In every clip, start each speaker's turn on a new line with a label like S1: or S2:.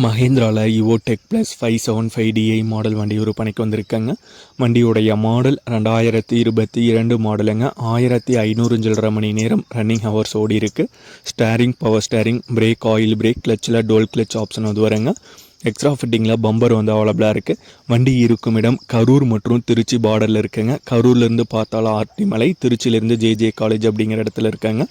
S1: மஹேந்திராவில் Yuvo tech plus five seven five DI model வண்டி விற்பனைக்கு வந்திருக்காங்க. வண்டியுடைய மாடல் ரெண்டாயிரத்தி இருபத்தி இரண்டு மாடலுங்க ஆயிரத்தி ஐநூறு சில்லற மணி நேரம் ரன்னிங் ஹவர்ஸ் ஓடி இருக்கு. Steering power steering brake oil brake கிளச்சில் dual clutch option வந்து வருங்க. எக்ஸ்ட்ரா ஃபிட்டிங்கில் பம்பர் வந்து அவைலபிளாக இருக்குது வண்டி இருக்கும் இடம் கரூர் மற்றும் திருச்சி பார்டரில் இருக்குங்க. கரூர்லேருந்து பார்த்தாலும் ஆர்டி மலை திருச்சியிலேருந்து ஜேஜே காலேஜ் அப்படிங்கிற இடத்துல இருக்காங்க.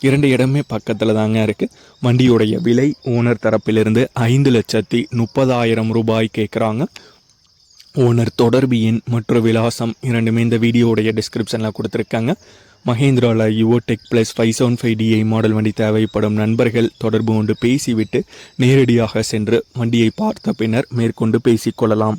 S1: இரண்டு இடமே பக்கத்தில் தாங்க இருக்குது வண்டியுடைய விலை ஓனர் தரப்பிலிருந்து ஐந்து லட்சத்தி முப்பதாயிரம் ரூபாய் கேட்குறாங்க ஓனர் தொடர்பு எண் மற்றும் விலாசம் இரண்டுமே இந்த வீடியோடைய டிஸ்கிரிப்ஷனில் கொடுத்துருக்காங்க. மஹேந்திராவில் Yuvo tech plus five seven five DI model வண்டி தேவைப்படும் நண்பர்கள் தொடர்பு கொண்டு பேசிவிட்டு நேரடியாக சென்று வண்டியை பார்த்த பின்னர் மேற்கொண்டு பேசிக்கொள்ளலாம்.